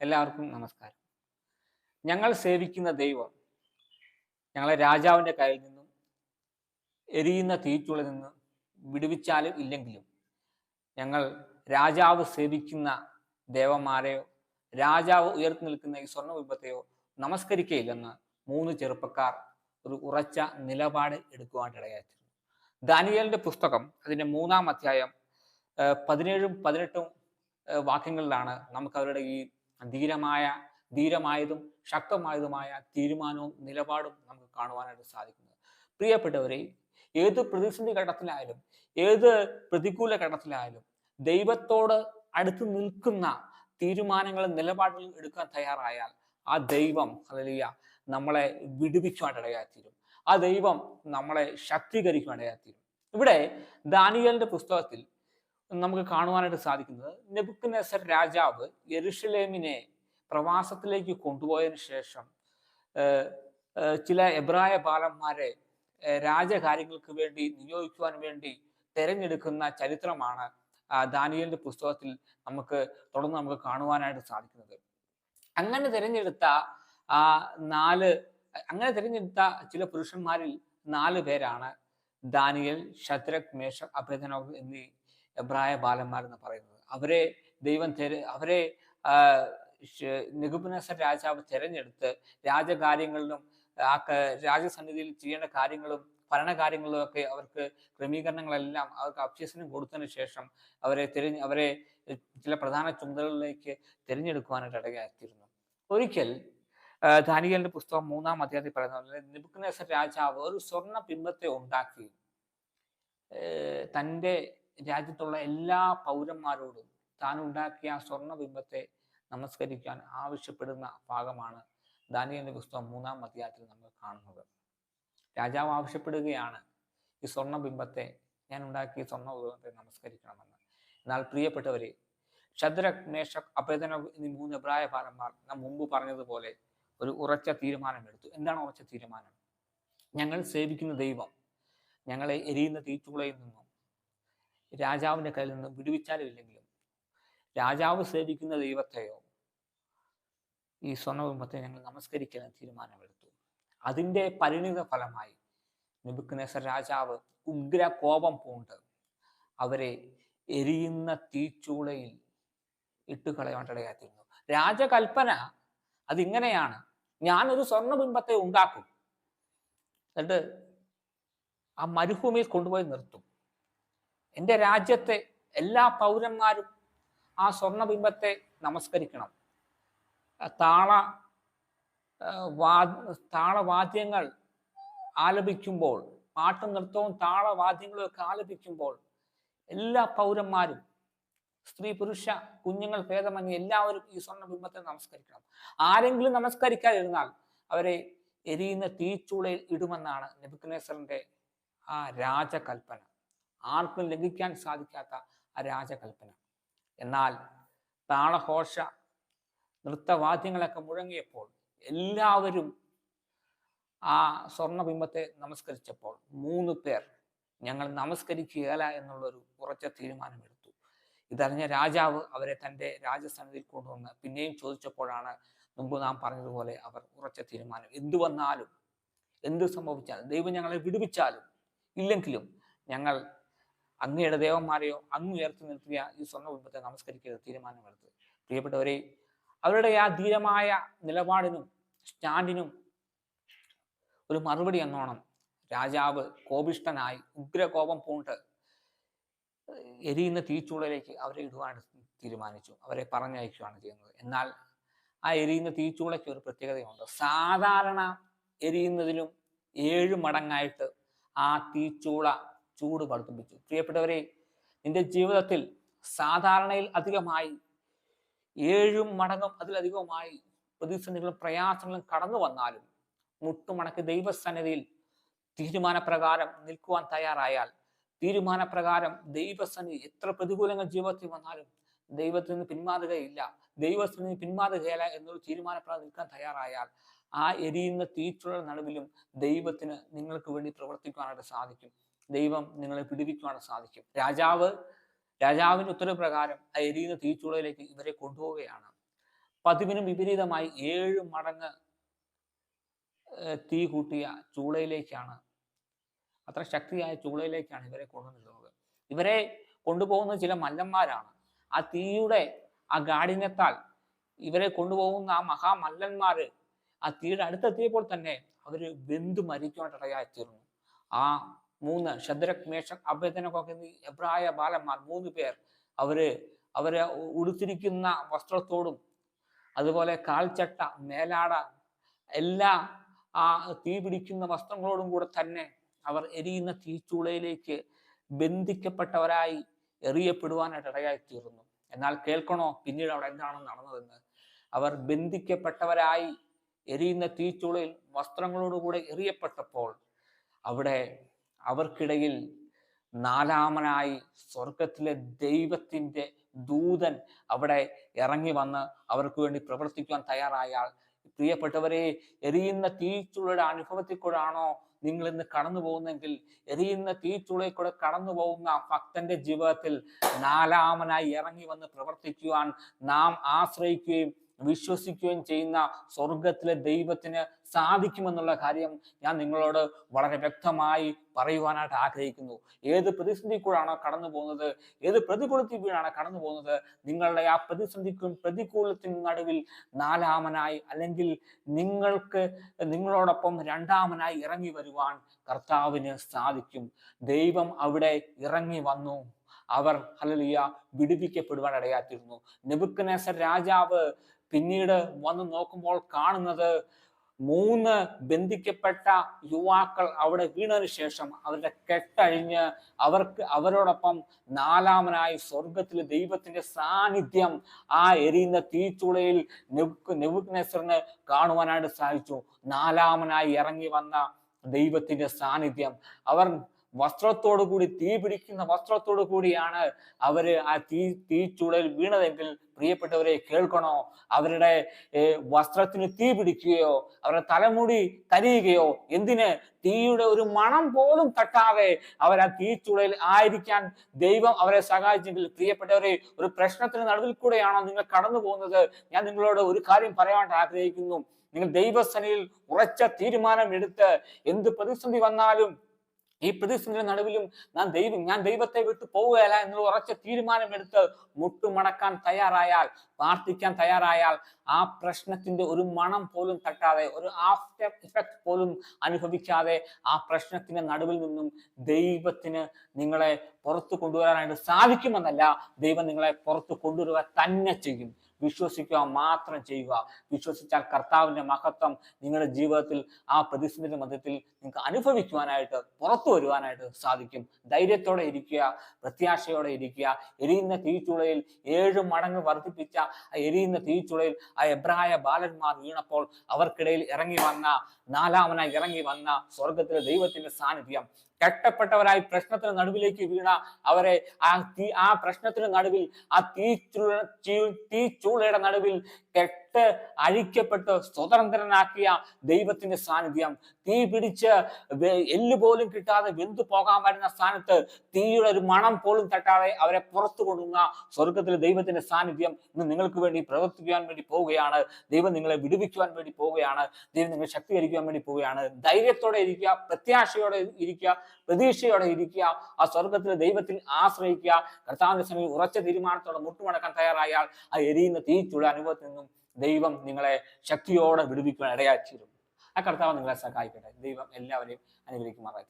എല്ലാവർക്കും നമസ്കാരം. ഞങ്ങൾ സേവിക്കുന്ന ദൈവം ഞങ്ങളെ രാജാവിന്റെ കയ്യിൽ നിന്നും എരിയുന്ന തീറ്റുള്ളിൽ നിന്ന് വിടുവിച്ചാലും ഇല്ലെങ്കിലും ഞങ്ങൾ രാജാവ് സേവിക്കുന്ന ദേവന്മാരെയോ രാജാവ് ഉയർത്തി നിൽക്കുന്ന ഈ സ്വർണവിഭത്തെയോ നമസ്കരിക്കയില്ലെന്ന് മൂന്ന് ചെറുപ്പക്കാർ ഒരു ഉറച്ച നിലപാട് എടുക്കുവാനിടയായിരുന്നു ദാനിയലിന്റെ പുസ്തകം അതിന്റെ മൂന്നാം അധ്യായം പതിനേഴും പതിനെട്ടും വാക്യങ്ങളിലാണ് നമുക്ക് അവരുടെ ഈ ധീരമായ ധീരമായതും ശക്തമായതുമായ തീരുമാനവും നിലപാടും നമുക്ക് കാണുവാനായിട്ട് സാധിക്കുന്നത്. പ്രിയപ്പെട്ടവരെ ഏത് പ്രതിസന്ധി ഘട്ടത്തിലായാലും ഏത് പ്രതികൂല ഘട്ടത്തിലായാലും ദൈവത്തോട് അടുത്ത് നിൽക്കുന്ന തീരുമാനങ്ങളും നിലപാടുകളും എടുക്കാൻ തയ്യാറായാൽ ആ ദൈവം അല്ലെങ്കിൽ നമ്മളെ വിടുവിക്കുവാനിടയായിത്തീരും. ആ ദൈവം നമ്മളെ ശക്തീകരിക്കുവാനിടയായിത്തീരും. ഇവിടെ ദാനിയലിന്റെ പുസ്തകത്തിൽ നമുക്ക് കാണുവാനായിട്ട് സാധിക്കുന്നത്. നെബുക്കനസർ രാജാവ് യെരുഷലേമിനെ പ്രവാസത്തിലേക്ക് കൊണ്ടുപോയതിനു ശേഷം ചില എബ്രായ ബാലന്മാരെ രാജകാര്യങ്ങൾക്ക് വേണ്ടി നിയോഗിക്കുവാൻ വേണ്ടി തെരഞ്ഞെടുക്കുന്ന ചരിത്രമാണ് ദാനിയലിന്റെ പുസ്തകത്തിൽ നമുക്ക് തുടർന്ന് നമുക്ക് കാണുവാനായിട്ട് സാധിക്കുന്നത്. അങ്ങനെ തിരഞ്ഞെടുത്ത ആ നാല് അങ്ങനെ തിരഞ്ഞെടുത്ത ചില പുരുഷന്മാരിൽ നാല് പേരാണ് ദാനിയൽ ശത്രക് മേഷ അഭേദനോഗ് എന്നീ എബ്രായ ബാലന്മാർ എന്ന് പറയുന്നത്. അവരെ ദൈവം തെര അവരെ നികുബനസർ രാജാവ് തിരഞ്ഞെടുത്ത് രാജകാര്യങ്ങളിലും ആ രാജസന്നിധിയിൽ ചെയ്യേണ്ട കാര്യങ്ങളും ഭരണകാര്യങ്ങളും ഒക്കെ അവർക്ക് ക്രമീകരണങ്ങളെല്ലാം അവർക്ക് അഭ്യസനം കൊടുത്തതിന് ശേഷം അവരെ തിരഞ്ഞ് അവരെ ചില പ്രധാന ചുമതലകളിലേക്ക് തിരഞ്ഞെടുക്കുവാനായിട്ട് ഇടയാക്കിയിരുന്നു. ഒരിക്കൽ ആ, പുസ്തകം മൂന്നാം അധ്യായത്തിൽ പറയുന്ന നിബുക്കനേസർ രാജാവ് ഒരു സ്വർണ ബിംബത്തെ ഉണ്ടാക്കി. തന്റെ രാജ്യത്തുള്ള എല്ലാ പൗരന്മാരോടും താൻ ഉണ്ടാക്കിയ ആ സ്വർണ ബിംബത്തെ നമസ്കരിക്കാൻ ആവശ്യപ്പെടുന്ന ഭാഗമാണ് ദാനിയലിന്റെ പുസ്തകം മൂന്നാം അധ്യായത്തിൽ നമ്മൾ കാണുന്നത്. രാജാവ് ആവശ്യപ്പെടുകയാണ് ഈ സ്വർണ ബിംബത്തെ ഞാൻ ഉണ്ടാക്കിയ സ്വർണ ബിംബത്തെ നമസ്കരിക്കണമെന്ന്. എന്നാൽ പ്രിയപ്പെട്ടവരെ ഷദ്രക് മേഷക് അഭേദന എന്നീ മൂന്ന് അഭിപ്രായ ഭാരന്മാർ നാം മുമ്പ് പറഞ്ഞതുപോലെ ഒരു ഉറച്ച തീരുമാനമെടുത്തു. എന്താണ് ഉറച്ച തീരുമാനം? ഞങ്ങൾ സേവിക്കുന്ന ദൈവം ഞങ്ങളെ എരിയുന്ന തീച്ചുളയിൽ നിന്നും രാജാവിന്റെ കയ്യിൽ നിന്ന് വിടുവിച്ചാലും ഇല്ലെങ്കിലും രാജാവ് സേവിക്കുന്ന ദൈവത്തെയോ ഈ സ്വർണബിംബത്തെ ഞങ്ങൾ നമസ്കരിക്കാൻ തീരുമാനമെടുത്തു. അതിന്റെ പരിണിത ഫലമായി നിബുക്കനേസർ രാജാവ് ഉഗ്ര കോപം പൂണ്ട് അവരെ എരിയുന്ന തീച്ചൂളയിൽ ഇട്ടുകളയാണ്ടിടയാത്തിരുന്നു രാജകൽപ്പന അതിങ്ങനെയാണ്. ഞാനൊരു സ്വർണബിംബത്തെ ഉണ്ടാക്കും. എന്നിട്ട് ആ മരുഭൂമിയിൽ കൊണ്ടുപോയി നിർത്തും. എന്റെ രാജ്യത്തെ എല്ലാ പൗരന്മാരും ആ സ്വർണബിംബത്തെ നമസ്കരിക്കണം. താള വാ താളവാദ്യങ്ങൾ ആലപിക്കുമ്പോൾ പാട്ടും നൃത്തവും താളവാദ്യങ്ങളും ഒക്കെ ആലപിക്കുമ്പോൾ എല്ലാ പൗരന്മാരും സ്ത്രീ പുരുഷ കുഞ്ഞുങ്ങൾ ഭേദമന്യേ എല്ലാവരും ഈ സ്വർണബിംബത്തെ നമസ്കരിക്കണം. ആരെങ്കിലും നമസ്കരിക്കാതിരുന്നാൽ അവരെ എരിയുന്ന തീച്ചൂളയിൽ ഇടുമെന്നാണ് നെബുക്കനേസറിന്റെ ആ രാജകൽപ്പന. ആർക്കും ലംഘിക്കാൻ സാധിക്കാത്ത ആ രാജകൽപ്പന. എന്നാൽ താളഘോഷ നൃത്തവാദ്യങ്ങളൊക്കെ മുഴങ്ങിയപ്പോൾ എല്ലാവരും ആ സ്വർണബിംബത്തെ നമസ്കരിച്ചപ്പോൾ മൂന്ന് പേർ ഞങ്ങൾ നമസ്കരിക്കുകയല്ല എന്നുള്ളൊരു ഉറച്ച തീരുമാനമെടുത്തു. ഇതറിഞ്ഞ രാജാവ് അവരെ തന്റെ രാജസന്നിധിയിൽ കൊണ്ടുവന്ന് പിന്നെയും ചോദിച്ചപ്പോഴാണ് മുമ്പ് നാം പറഞ്ഞതുപോലെ അവർ ഉറച്ച തീരുമാനം. എന്തു വന്നാലും എന്ത് സംഭവിച്ചാലും ദൈവം ഞങ്ങളെ വിടുവിച്ചാലും ഇല്ലെങ്കിലും ഞങ്ങൾ അങ്ങയുടെ ദേവന്മാരെയോ അങ്ങ് ഉയർത്തി നിർത്തിയ ഈ സ്വർണ കുടുംബത്തെ നമസ്കരിക്കുക തീരുമാനമെടുത്ത്. പ്രിയപ്പെട്ടവരെ അവരുടെ ആ ധീരമായ നിലപാടിനും സ്റ്റാൻഡിനും ഒരു മറുപടി എന്നോണം. രാജാവ് കോപിഷ്ടനായി ഉഗ്രകോപം പൂണ്ട് എരിയുന്ന തീച്ചൂളയിലേക്ക് അവരെ ഇടുവാൻ തീരുമാനിച്ചു. അവരെ പറഞ്ഞയക്കുകയാണ് ചെയ്യുന്നത്. എന്നാൽ ആ എരിയുന്ന തീച്ചൂളയ്ക്ക് ഒരു പ്രത്യേകതയുണ്ട്. സാധാരണ എരിയുന്നതിലും ഏഴ് മടങ്ങായിട്ട് ആ തീച്ചൂള ചൂട് വർദ്ധിപ്പിച്ചു പ്രിയപ്പെട്ടവരെ നിന്റെ ജീവിതത്തിൽ സാധാരണയിൽ അധികമായി ഏഴും മടങ്ങും അതിലധികവുമായി പ്രതിസന്ധികളും പ്രയാസങ്ങളും കടന്നു വന്നാലും മുട്ടുമടക്കി ദൈവസന്നിധിയിൽ തീരുമാനപ്രകാരം നിൽക്കുവാൻ തയ്യാറായാൽ തീരുമാനപ്രകാരം ദൈവസന്നിധി എത്ര പ്രതികൂലങ്ങൾ ജീവിതത്തിൽ വന്നാലും ദൈവത്തിൽ നിന്ന് പിന്മാറുകയില്ല ദൈവത്തിൽ നിന്ന് പിന്മാറുകയില്ല എന്നൊരു തീരുമാനപ്രകാരം നിൽക്കാൻ തയ്യാറായാൽ ആ എരിയുന്ന തീച്ചുള്ള നടുവിലും ദൈവത്തിന് നിങ്ങൾക്ക് വേണ്ടി പ്രവർത്തിക്കുവാനായിട്ട് സാധിക്കും. ദൈവം നിങ്ങളെ പിടിപ്പിക്കുവാൻ സാധിക്കും. രാജാവ് രാജാവിന്റെ ഉത്തരപ്രകാരം ആ എരിയുന്ന തീച്ചുളയിലേക്ക് ഇവരെ കൊണ്ടുപോവുകയാണ്. പതിവിനും വിപരീതമായി ഏഴ് മടങ്ങ് തീ കൂട്ടിയ ചൂളയിലേക്കാണ് അത്ര ശക്തിയായ ചൂളയിലേക്കാണ് ഇവരെ കൊണ്ടുപോകുന്നത് ഇവരെ കൊണ്ടുപോകുന്ന ചില മല്ലന്മാരാണ്. ആ തീയുടെ ആ ഗാഠിന്യത്താൽ ഇവരെ കൊണ്ടുപോകുന്ന ആ മഹാമല്ലന്മാര് ആ തീയുടെ അടുത്തെത്തിയപ്പോൾ തന്നെ അവർ വെന്തു മരിക്കുവാനിടയായി തീർന്നു. ആ മൂന്ന് ഷദ്രക് മേഷക് അഭ്യതനൊക്കെ എന്നീ എബ്രായ ബാലന്മാർ മൂന്ന് പേർ അവർ അവരെ ഉടുത്തിരിക്കുന്ന വസ്ത്രത്തോടും അതുപോലെ കാൽച്ചട്ട മേലാട എല്ലാ ആ തീ പിടിക്കുന്ന വസ്ത്രങ്ങളോടും കൂടെ തന്നെ അവർ എരിയുന്ന തീച്ചൂളയിലേക്ക് ബന്ധിക്കപ്പെട്ടവരായി എറിയപ്പെടുവാനായിട്ട് ഇടയായി തീർന്നു. എന്നാൽ കേൾക്കണോ? പിന്നീട് അവിടെ എന്താണ് നടന്നതെന്ന്? അവർ ബന്ധിക്കപ്പെട്ടവരായി എരിയുന്ന തീച്ചുളയിൽ വസ്ത്രങ്ങളോടുകൂടെ എറിയപ്പെട്ടപ്പോൾ അവിടെ അവർക്കിടയിൽ നാലാമനായി സ്വർഗത്തിലെ ദൈവത്തിന്റെ ദൂതൻ അവിടെ ഇറങ്ങി വന്ന് അവർക്ക് വേണ്ടി പ്രവർത്തിക്കുവാൻ തയ്യാറായാൽ പ്രിയപ്പെട്ടവരെ എരിയുന്ന തീച്ചുളയുടെ അനുഭവത്തിൽ കൂടാണോ നിങ്ങൾ ഇന്ന് കടന്നു പോകുന്നെങ്കിൽ എരിയുന്ന തീച്ചുളയിൽ കൂടെ കടന്നു പോകുന്ന ഭക്തന്റെ ജീവിതത്തിൽ നാലാമനായി ഇറങ്ങി വന്ന് പ്രവർത്തിക്കുവാൻ നാം ആശ്രയിക്കുകയും വിശ്വസിക്കുകയും ചെയ്യുന്ന സ്വർഗത്തിലെ ദൈവത്തിന് സാധിക്കുമെന്നുള്ള കാര്യം ഞാൻ നിങ്ങളോട് വളരെ വ്യക്തമായി പറയുവാനായിട്ട് ആഗ്രഹിക്കുന്നു. ഏത് പ്രതിസന്ധി കൂടാണോ കടന്നു പോകുന്നത്? ഏത് പ്രതികൂലത്തിൽ കൂടാണ് കടന്നു പോകുന്നത്? നിങ്ങളുടെ ആ പ്രതിസന്ധിക്കും പ്രതികൂലത്തിനും നടുവിൽ നാലാമനായി അല്ലെങ്കിൽ നിങ്ങൾക്ക് നിങ്ങളോടൊപ്പം രണ്ടാമനായി ഇറങ്ങി വരുവാൻ കർത്താവിന് സാധിക്കും. ദൈവം അവിടെ ഇറങ്ങി വന്നു. അവർ ഹലലിയ വിടുവിക്കപ്പെടുവാൻ ഇടയാത്തിരുന്നു നെബുക്കനേസർ രാജാവ് പിന്നീട് വന്ന് നോക്കുമ്പോൾ കാണുന്നത് മൂന്ന് ബന്ധിക്കപ്പെട്ട യുവാക്കൾ അവിടെ വീണതിന് ശേഷം അവരുടെ കെട്ടഴിഞ്ഞ് അവർക്ക് അവരോടൊപ്പം നാലാമനായി സ്വർഗത്തിൽ ദൈവത്തിന്റെ സാന്നിധ്യം ആ എരിയുന്ന തീച്ചുളയിൽ നെബുക്ക് നെബുക്കനേസറിന് കാണുവാനായിട്ട് സാധിച്ചു. നാലാമനായി ഇറങ്ങി വന്ന ദൈവത്തിന്റെ സാന്നിധ്യം. അവർ വസ്ത്രത്തോടു കൂടി തീ പിടിക്കുന്ന വസ്ത്രത്തോടു കൂടിയാണ് അവർ ആ തീ തീച്ചുളയിൽ വീണതെങ്കിൽ പ്രിയപ്പെട്ടവരെ കേൾക്കണോ? അവരുടെ വസ്ത്രത്തിന് തീ പിടിക്കുകയോ അവരുടെ തലമുടി കരിയുകയോ എന്തിന്? തീയുടെ ഒരു മണം പോലും തട്ടാതെ അവർ ആ തീച്ചുളയിൽ ആയിരിക്കാൻ ദൈവം അവരെ സഹായിച്ചെങ്കിൽ പ്രിയപ്പെട്ടവരെ ഒരു പ്രശ്നത്തിന് നടുവിൽ കൂടെയാണോ നിങ്ങൾ കടന്നു പോകുന്നത്? ഞാൻ നിങ്ങളോട് ഒരു കാര്യം പറയാൻ ആഗ്രഹിക്കുന്നു. നിങ്ങൾ ദൈവസനയിൽ ഉറച്ച തീരുമാനം എടുത്ത് എന്ത് പ്രതിസന്ധി വന്നാലും ഈ പ്രതിസന്ധിയുടെ നടുവിലും നാം ദൈവം ഞാൻ ദൈവത്തെ വിട്ടു പോവുകയല്ല എന്നുള്ള ഉറച്ച തീരുമാനമെടുത്ത് മുട്ടുമടക്കാൻ തയ്യാറായാൽ പ്രാർത്ഥിക്കാൻ തയ്യാറായാൽ ആ പ്രശ്നത്തിന്റെ ഒരു മണം പോലും തട്ടാതെ ഒരു ആഫ്റ്റർ ഇഫക്റ്റ് പോലും അനുഭവിക്കാതെ ആ പ്രശ്നത്തിന്റെ നടുവിൽ നിന്നും ദൈവത്തിന് നിങ്ങളെ പുറത്തു കൊണ്ടുവരാനായിട്ട് സാധിക്കുമെന്നല്ല ദൈവം നിങ്ങളെ പുറത്തു കൊണ്ടുവരിക തന്നെ ചെയ്യും. വിശ്വസിക്കുക മാത്രം ചെയ്യുക. വിശ്വസിച്ചാൽ കർത്താവിന്റെ മഹത്വം നിങ്ങളുടെ ജീവിതത്തിൽ ആ പ്രതിസന്ധിയുടെ മധ്യത്തിൽ നിങ്ങൾക്ക് അനുഭവിക്കുവാനായിട്ട് പുറത്തു വരുവാനായിട്ട് സാധിക്കും. ധൈര്യത്തോടെ ഇരിക്കുക പ്രത്യാശയോടെ ഇരിക്കുക. എരിയുന്ന തീച്ചുളയിൽ ഏഴ് മടങ്ങ് വർദ്ധിപ്പിച്ച ആ എരിയുന്ന തീച്ചുളയിൽ ആ എബ്രായ ബാലന്മാർ വീണപ്പോൾ അവർക്കിടയിൽ ഇറങ്ങി വന്ന നാലാമനായി ഇറങ്ങി വന്ന സ്വർഗത്തിലെ ദൈവത്തിന്റെ സാന്നിധ്യം കെട്ടപ്പെട്ടവരായി പ്രശ്നത്തിന് നടുവിലേക്ക് വീണ അവരെ ആ തീ ആ പ്രശ്നത്തിന് നടുവിൽ ആ തീ തീ ചൂളയുടെ നടുവിൽ കെട്ട് അഴിക്കപ്പെട്ട് സ്വതന്ത്രനാക്കിയ ദൈവത്തിന്റെ സാന്നിധ്യം. തീ പിടിച്ച് എല്ല് പോലും കിട്ടാതെ വെന്തു പോകാൻ വരുന്ന സ്ഥാനത്ത് തീയുടെ ഒരു മണം പോലും തട്ടാതെ അവരെ പുറത്തു കൊണ്ടുവന്ന സ്വർഗത്തിലെ ദൈവത്തിന്റെ സാന്നിധ്യം ഇന്ന് നിങ്ങൾക്ക് വേണ്ടി പ്രവർത്തിക്കുവാൻ വേണ്ടി പോവുകയാണ്. ദൈവം നിങ്ങളെ വിടുവിക്കുവാൻ വേണ്ടി പോവുകയാണ്. ദൈവം നിങ്ങളെ ശക്തീകരിക്കുവാൻ വേണ്ടി പോവുകയാണ്. ധൈര്യത്തോടെ ഇരിക്കുക പ്രത്യാശയോടെ ഇരിക്കുക പ്രതീക്ഷയോടെ ഇരിക്കുക. ആ സ്വർഗത്തിലെ ദൈവത്തിൽ ആശ്രയിക്കുക. കർത്താവിന്റെ സമയം ഉറച്ച തീരുമാനത്തോടെ മുട്ടുമടക്കാൻ തയ്യാറായാൽ ആ എരിയുന്ന തീച്ചുള്ള അനുഭവത്തിൽ നിന്നും ദൈവം നിങ്ങളെ ശക്തിയോടെ വിടുവിക്കുവാൻ ഇടയാച്ചിരും ആ കർത്താവ് നിങ്ങളെ സഹായിക്കട്ടെ. ദൈവം എല്ലാവരെയും അനുഗ്രഹിക്കുമാറായി